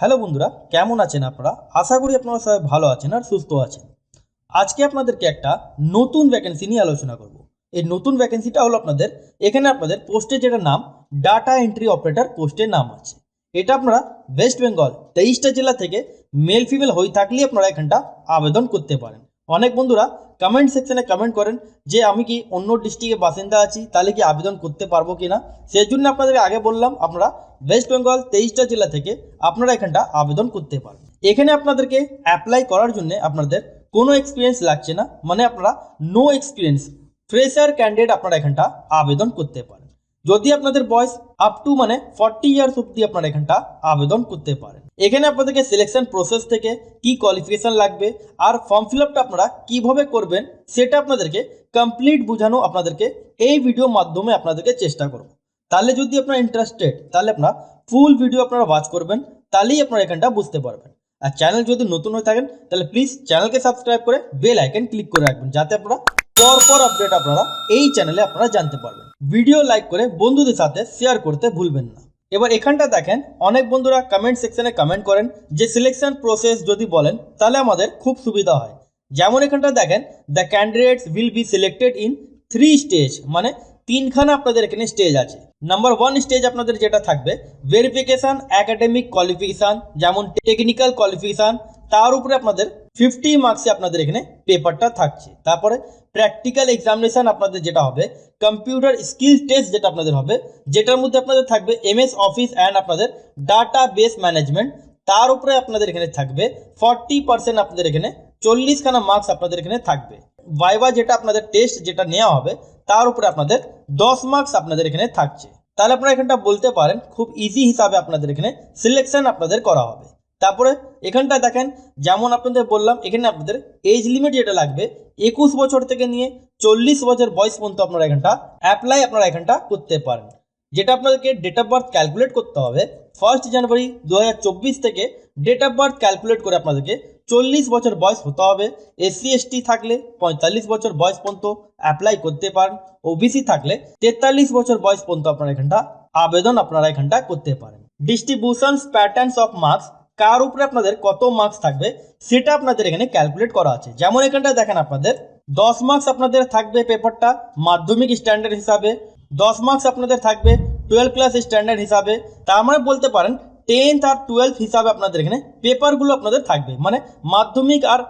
Hello বন্ধুরা, কেমন আছেন আপনারা? আশা করি আপনারা সবাই ভালো আছেন আর সুস্থ আছেন। আজকে আপনাদেরকে একটা নতুন ভ্যাকেন্সি নিয়ে আলোচনা করব। এই নতুন ভ্যাকেন্সিটা হলো আপনাদের, এখানে আপনাদের পোস্টের যেটা নাম ডাটা এন্ট্রি অপারেটর পোস্টের নাম আছে। এটা আপনারা ওয়েস্ট বেঙ্গল তেইশটা জেলা থেকে মেল ফিমেল হয়ে থাকলেই আপনারা এখানটা আবেদন করতে পারেন। অনেক বন্ধুরা কমেন্ট সেকশনে কমেন্ট করেন যে আমি কি অন্য ডিস্ট্রিক্টে বাসিন্দা আছি, তাহলে কি আবেদন করতে পারব কি না সেই জন্য আপনাদের আগে বললাম আপনারা ওয়েস্ট বেঙ্গল তেইশটা জেলা থেকে আপনারা এখানটা আবেদন করতে পারেন এখানে আপনাদেরকে অ্যাপ্লাই করার জন্য আপনাদের কোনো এক্সপিরিয়েন্স লাগছে না মানে আপনারা নো এক্সপিরিয়েন্স ফ্রেশার ক্যান্ডিডেট আপনারা এখানটা আবেদন করতে পারেন। যদি আপনাদের বয়স আপ টু মানে ফর্টি ইয়ার্স অব্দি আপনারা এখানটা আবেদন করতে পারেন। এখানে আপনাদেরকে সিলেকশন প্রসেস থেকে কি কোয়ালিফিকেশন লাগবে আর ফর্ম ফিল আপটা আপনারা কীভাবে করবেন সেটা আপনাদেরকে কমপ্লিট বোঝানো আপনাদেরকে এই ভিডিও মাধ্যমে আপনাদেরকে চেষ্টা করব। তাহলে যদি আপনারা ইন্টারেস্টেড তাহলে আপনারা ফুল ভিডিও আপনারা ওয়াচ করবেন, তাহলেই আপনারা এখানটা বুঝতে পারবেন। আর চ্যানেল যদি নতুন হয়ে থাকেন, তাহলে প্লিজ চ্যানেলকে সাবস্ক্রাইব করে বেল আইকন ক্লিক করে রাখবেন, যাতে আপনারা পরপর আপডেট আপনারা এই চ্যানেলে আপনারা জানতে পারবেন। ভিডিও লাইক করে বন্ধুদের সাথে শেয়ার করতে ভুলবেন না। এবার এখানটা দেখেন, অনেক বন্ধুরা কমেন্ট সেকশনে কমেন্ট করেন যে সিলেকশন প্রসেস যদি বলেন, তাহলে আমাদের খুব সুবিধা হয়। যেমন এখানটা দেখেন the candidates will be selected in three stage মানে তিনখানা আপনাদের এখানে স্টেজ আছে। নাম্বার ওয়ান স্টেজ আপনাদের যেটা থাকবে ভেরিফিকেশন একাডেমিক কোয়ালিফিকেশান যেমন টেকনিক্যাল কোয়ালিফিকেশান তার উপরে আপনাদের ফিফটি মার্কসে আপনাদের এখানে পেপারটা থাকছে। তারপরে প্র্যাকটিক্যাল এক্সামিনেশন আপনাদের যেটা হবে কম্পিউটার স্কিল টেস্ট যেটা আপনাদের হবে, যেটার মধ্যে আপনাদের থাকবে এমএস অফিস অ্যান্ড আপনাদের ডাটা বেস ম্যানেজমেন্ট তার উপরে আপনাদের এখানে থাকবে ফর্টি পার্সেন্ট আপনাদের এখানে চল্লিশখানা মার্কস আপনাদের এখানে থাকবে। ভাইবা যেটা আপনাদের টেস্ট যেটা নেওয়া হবে, তার উপরে আপনাদের দশ মার্কস আপনাদের এখানে থাকছে। তাহলে আপনারা এখানটা বলতে পারেন, খুব ইজি হিসাবে আপনাদের এখানে সিলেকশন আপনাদের করা হবে। তারপরে এখানটা দেখেন, যেমন আপনাদের বললাম, এখানে আপনাদের এজ লিমিট যেটা লাগবে, একুশ বছর থেকে নিয়ে চল্লিশ বছর বয়স পর্যন্ত আপনারা এখানটা অ্যাপ্লাই আপনারা এখানটা করতে পারেন। যেটা আপনাদেরকে ডেট অফ বার্থ ক্যালকুলেট করতে হবে ফার্স্ট জানুয়ারি দু হাজার চব্বিশ থেকে ডেট অফ বার্থ ক্যালকুলেট করে আপনাদেরকে চল্লিশ বছর বয়স হতে হবে এসসি এসটি থাকলে পঁয়তাল্লিশ বছর বয়স পর্যন্ত অ্যাপ্লাই করতে পারেন ওবিসি থাকলে তেতাল্লিশ বছর বয়স পর্যন্ত আপনারা এখানটা আবেদন আপনারা এখানটা করতে পারেন। ডিস্ট্রিবিউশনস প্যাটার্নস অফ মার্কস কার উপরে আপনাদের কত মার্কস থাকবে, সেটা আপনাদের এখানে ক্যালকুলেট করা আছে। যেমন এখানটা দেখেন আপনাদের, দশ মার্কস আপনাদের থাকবে পেপারটা মাধ্যমিক স্ট্যান্ডার্ড হিসাবে, দশ মার্কস আপনাদের থাকবে টুয়েলভ ক্লাস স্ট্যান্ডার্ড হিসাবে। তার মানে বলতে পারেন টেন্থ আর টুয়েলভ হিসাবে আপনাদের এখানে পেপারগুলো আপনাদের থাকবে। মানে মাধ্যমিক আর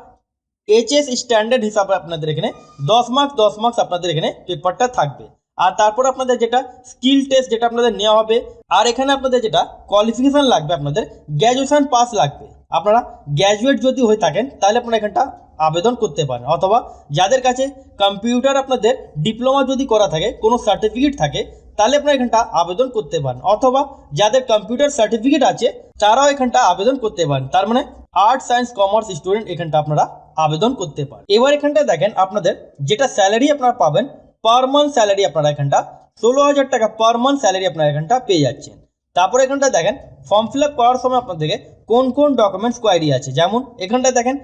এইচএস স্ট্যান্ডার্ড হিসাবে আপনাদের এখানে দশ মার্কস দশ মার্কস আপনাদের এখানে পেপারটা থাকবে। আর তারপর আপনাদের যেটা স্কিল টেস্ট যেটা আপনাদের নেওয়া হবে, আর এখানে আপনাদের যেটা কোয়ালিফিকেশান লাগবে আপনাদের গ্র্যাজুয়েশন পাস লাগবে। আপনারা গ্র্যাজুয়েট যদি হয়ে থাকেন, তাহলে আপনারা এখানটা আবেদন করতে পারেন। অথবা যাদের কাছে কম্পিউটার আপনাদের ডিপ্লোমা যদি করা থাকে, কোনো সার্টিফিকেট থাকে, তাহলে আপনারা এখানটা আবেদন করতে পারেন। অথবা যাদের কম্পিউটার সার্টিফিকেট আছে, তারাও এখানটা আবেদন করতে পারেন। তার মানে আর্ট সায়েন্স কমার্স স্টুডেন্ট এখানটা আপনারা আবেদন করতে পারেন। এবার এখানটা দেখেন, আপনাদের যেটা স্যালারি আপনারা পাবেন পার মান্থ স্যালারি আপনারা এখানটা ষোলো হাজার টাকা পার মান্থ স্যালারি আপনারা এখানটা পেয়ে যাচ্ছেন। তারপর এখানটা দেখেন ফর্ম ফিল করার সময় আপনাদেরকে কোন কোন ডকুমেন্টস কোয়ারি আছে। যেমন এখানটা দেখেন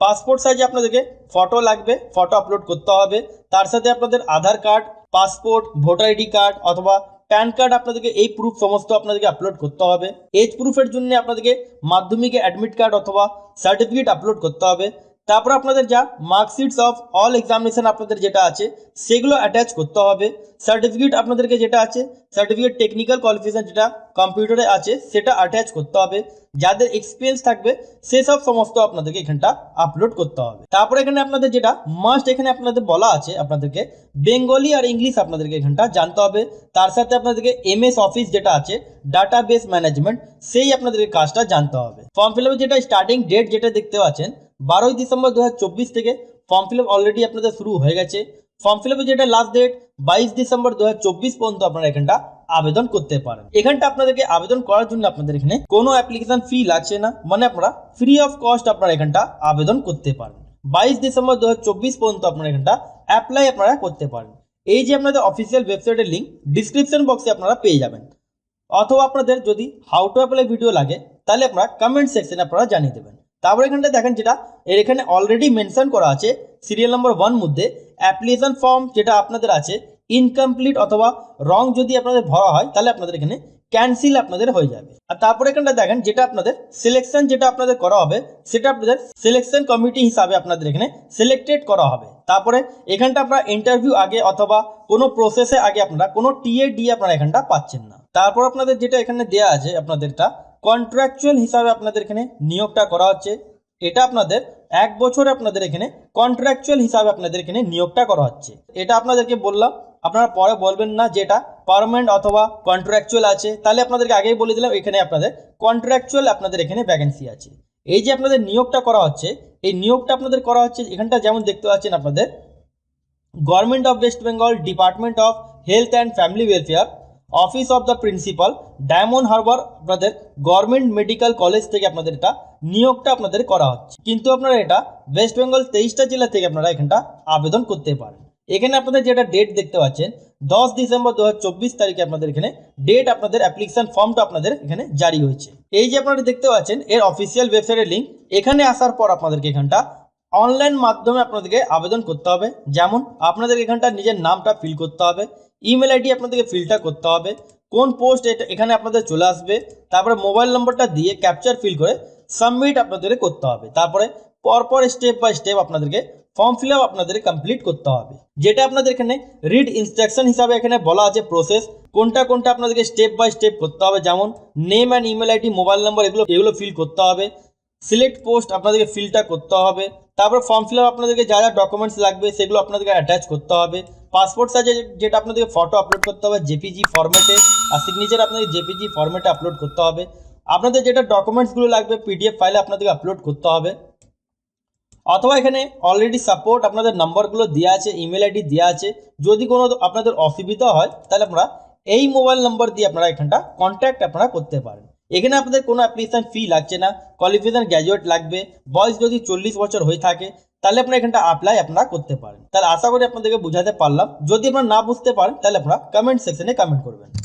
পাসপোর্ট সাইজে আপনাদেরকে ফটো লাগবে ফটো আপলোড করতে হবে। তার সাথে আপনাদের Aadhaar card passport voter ID card অথবা প্যান কার্ড আপনাদেরকে এই প্রুফ সমস্ত আপনাদেরকে আপলোড করতে হবে। এজ প্রুফের জন্য আপনাদেরকে মাধ্যমিকে অ্যাডমিট কার্ড অথবা সার্টিফিকেট আপলোড করতে হবে। তারপর আপনাদের যা মার্কশিটস অফ অল এক্সামিনেশন আপনাদের যেটা আছে, সেগুলো অ্যাটাচ করতে হবে। সার্টিফিকেট আপনাদেরকে যেটা আছে সার্টিফিকেট টেকনিক্যাল কোয়ালিফিকেশন যেটা কম্পিউটারে আছে, সেটা অ্যাটাচ করতে হবে। যাদের এক্সপিরিয়েন্স থাকবে সেসব সমস্ত আপনাদেরকে এখানটা আপলোড করতে হবে। তারপরে এখানে আপনাদের যেটা মাস্ট এখানে আপনাদের বলা আছে, আপনাদেরকে বেঙ্গলি আর ইংলিশ আপনাদেরকে এখানটা জানতে হবে। তার সাথে আপনাদেরকে এমএস অফিস যেটা আছে ডাটা বেস ম্যানেজমেন্ট সেই আপনাদেরকে কাজটা জানতে হবে। ফর্ম ফিল যেটা স্টার্টিং ডেট যেটা দেখতে পাচ্ছেন বারোই ডিসেম্বর দু হাজার চব্বিশ থেকে ফর্ম ফিল আপ অলরেডি আপনাদের শুরু হয়ে গেছে। ফর্ম ফিল যেটা লাস্ট ডেট বাইশ ডিসেম্বর দু হাজার চব্বিশ পর্যন্ত আপনারা এখানটা আবেদন করতে পারেন। এখানটা আপনাদেরকে আবেদন করার জন্য আপনাদের এখানে কোনো অ্যাপ্লিকেশন ফি লাগছে না মানে আপনারা ফ্রি অফ কস্ট আপনারা এখানটা আবেদন করতে পারেন। বাইশ ডিসেম্বর দু হাজার চব্বিশ পর্যন্ত আপনারা এখানটা অ্যাপ্লাই আপনারা করতে পারেন। এই যে আপনাদের অফিসিয়াল ওয়েবসাইটের লিঙ্ক ডিসক্রিপশন বক্সে আপনারা পেয়ে যাবেন। অথবা আপনাদের যদি হাউ টু অ্যাপ্লাই ভিডিও লাগে, তাহলে আপনারা কমেন্ট সেকশনে আপনারা জানিয়ে দেবেন। তারপর এখানটা দেখেন যেটা, এর এখানে অলরেডি মেনশন করা আছে সিরিয়াল নাম্বার ওয়ান মধ্যে অ্যাপ্লিকেশন ফর্ম যেটা আপনাদের আছে ইনকমপ্লিট অথবা রং যদি আপনাদের ভরা হয়, তাহলে আপনাদের এখানে ক্যান্সেল আপনাদের হয়ে যাবে। আর তারপরে এখানটা দেখেন যেটা আপনাদের সিলেকশন যেটা আপনাদের করা হবে, সেটা আপনাদের সিলেকশন কমিটি হিসাবে আপনাদের এখানে সিলেক্টেড করা হবে। তারপরে এখানটা আপনারা ইন্টারভিউ আগে অথবা কোনো প্রসেসে আগে আপনারা কোনো টিএ ডি আপনারা এখানটা পাচ্ছেন না। তারপর আপনাদের যেটা এখানে দেওয়া আছে, আপনাদেরটা কন্ট্রাকচুয়াল হিসাবে আপনাদের এখানে নিয়োগটা করা হচ্ছে। এটা আপনাদের এক বছরে আপনাদের এখানে কন্ট্রাকচুয়াল হিসাবে আপনাদের এখানে নিয়োগটা করা হচ্ছে। এটা আপনাদেরকে বললাম, আপনারা পরে বলবেন না যে এটা পারমানেন্ট অথবা কন্ট্রাকচুয়াল আছে। তাহলে আপনাদেরকে আগেই বলে দিলাম, এখানে আপনাদের কন্ট্রাকচুয়াল আপনাদের এখানে ভ্যাকেন্সি আছে। এই যে আপনাদের নিয়োগটা করা হচ্ছে, এই নিয়োগটা আপনাদের করা হচ্ছে, এখানটা যেমন দেখতে পাচ্ছেন আপনাদের government of West Bengal department of health and family welfare office of the principal, Diamond Harbour আপনাদের গভর্নমেন্ট মেডিকেল কলেজ থেকে আপনাদের এটা নিয়োগটা আপনাদের করা হচ্ছে। কিন্তু আপনারা এটা ওয়েস্ট বেঙ্গল তেইশটা জেলা থেকে আপনারা এখানটা আবেদন করতে পারেন। এখানে আপনাদের যেটা ডেট দেখতে পাচ্ছেন, দশ ডিসেম্বর দু হাজার চব্বিশ তারিখে আপনাদের এখানে ডেট আপনাদের অ্যাপ্লিকেশন ফর্মটা আপনাদের এখানে জারি হয়েছে। এই যে আপনারা দেখতে পাচ্ছেন, এর অফিসিয়াল ওয়েবসাইটের লিঙ্ক এখানে আসার পর আপনাদেরকে এখানটা অনলাইন মাধ্যমে আপনাদেরকে আবেদন করতে হবে। যেমন, আপনাদের এখানটা নিজের নামটা ফিল করতে হবে ইমেল আইডি আপনাদেরকে ফিলটা করতে হবে, কোন পোস্ট এটা এখানে আপনাদের চলে আসবে, তারপরে মোবাইল নম্বরটা দিয়ে ক্যাপচার ফিল করে সাবমিট আপনাদেরকে করতে হবে। তারপরে পরপর স্টেপ বাই স্টেপ আপনাদেরকে ফর্ম ফিল আপ আপনাদের কমপ্লিট করতে হবে। যেটা আপনাদের এখানে রিড ইনস্ট্রাকশন হিসাবে এখানে বলা আছে প্রসেস কোনটা কোনটা আপনাদেরকে স্টেপ বাই স্টেপ করতে হবে। যেমন name and email ID mobile number এগুলো এগুলো ফিল করতে হবে সিলেক্ট পোস্ট আপনাদেরকে ফিলটা করতে হবে তারপর ফর্ম ফিল আপ আপনাদেরকে যা যা ডকুমেন্টস লাগবে সেগুলো আপনাদেরকে অ্যাটাচ করতে হবে। পাসপোর্ট সাইজে যেটা আপনাদেরকে ফটো আপলোড করতে হবে জেপিজি ফরম্যাটে আর সিগনেচার আপনাদের জেপিজি ফরম্যাটে আপলোড করতে হবে। আপনাদের যেটা ডকুমেন্টসগুলো লাগবে পিডিএফ ফাইলে আপনাদেরকে আপলোড করতে হবে। অথবা এখানে অলরেডি সাপোর্ট আপনাদের নাম্বারগুলো দেওয়া আছে ইমেল আইডি দেওয়া আছে। যদি কোনো আপনাদের অসুবিধা হয়, তাহলে আপনারা এই মোবাইল নাম্বার দিয়ে আপনারা এখানটা কন্ট্যাক্ট আপনারা করতে পারেন। এখানে আপনাদের কোনো অ্যাপ্লিকেশন ফি লাগছে না কোয়ালিফিকেশন গ্র্যাজুয়েট লাগবে, বয়স যদি চল্লিশ বছর হয়ে থাকে, তাহলে আপনারা এখানটা অ্যাপ্লাই আপনারা করতে পারেন। তাহলে আশা করি আপনাদেরকে বোঝাতে পারলাম। যদি আপনারা না বুঝতে পারেন, তাহলে আপনারা কমেন্ট সেকশনে কমেন্ট করবেন।